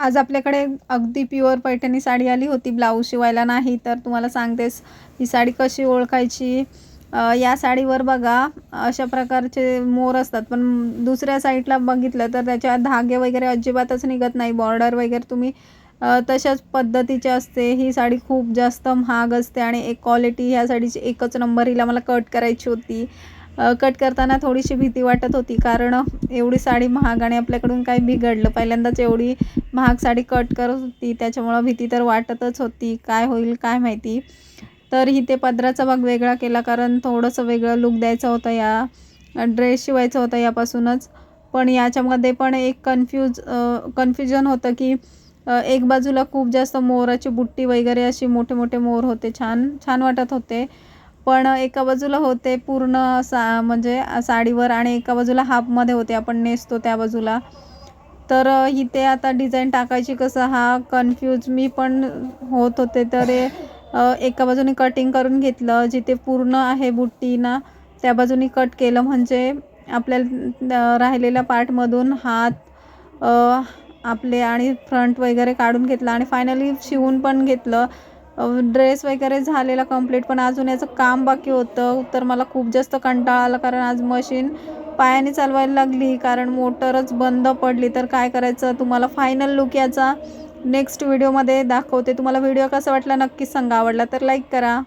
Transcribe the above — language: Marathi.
आज आपल्याकडे अगदी प्युअर पैठणी साडी आली होती ब्लाऊज शिवायला नाही तर तुम्हाला सांगतेस ही साडी कशी ओळखायची? या साडीवर बघा अशा प्रकारचे मोर असतात. पण दुसऱ्या साईडला बघितलं तर त्याच्या धागे वगैरे अजिबातच निघत नाही. बॉर्डर वगैरे तुम्ही तशाच पद्धतीची असते. ही साडी खूप जास्त महाग असते आणि एक क्वालिटी ह्या साडीची एकच नंबर हिला मला कट करायची होती. कट करताना थोडीशी भीती वाटत होती. कारण एवढी साडी महाग आणि आपल्याकडून काही बिघडलं. पहिल्यांदाच एवढी महाग साडी कट करत होती. त्याच्यामुळं भीती तर वाटतच होती. काय होईल काय माहिती. तर इथे पदराचा भाग वेगळा केला. कारण थोडंसं वेगळं लुक द्यायचा होता या ड्रेस शिवायचा होता यापासूनच. पण याच्यामध्ये पण एक कन्फ्यूज कन्फ्युजन होतं की एक बाजूला खूप जास्त मोराची बुट्टी वगैरे अशी मोठे मोठे मोर होते. छान छान वाटत होते. पण एका बाजूला होते पूर्ण सा म्हणजे साडीवर आणि एका बाजूला हाफमध्ये होते आपण नेसतो त्या बाजूला. तर इथे आता डिझाईन टाकायची कसं हा कन्फ्यूज मी पण होत होते तर एका बाजूने कटिंग करून घेतलं जिथे पूर्ण आहे बुट्टीना त्या बाजूनी कट केलं. म्हणजे आपल्याला राहिलेल्या पार्टमधून हात आपले आणि फ्रंट वगैरे काढून घेतलं आणि फायनली शिवून पण घेतलं. ड्रेस वगैरे झालेला कंप्लीट पण अजून याचं काम बाकी होतं. तर मला खूप जास्त कंटाळा आला कारण आज मशीन पायाने चालवायला लागली कारण मोटरच बंद पडली. तर काय करायचं? तुम्हाला फायनल लुक याचा नेक्स्ट व्हिडिओमध्ये दाखवते. तुम्हाला व्हिडिओ कसा वाटला नक्कीच सांगा. आवडला तर लाईक करा.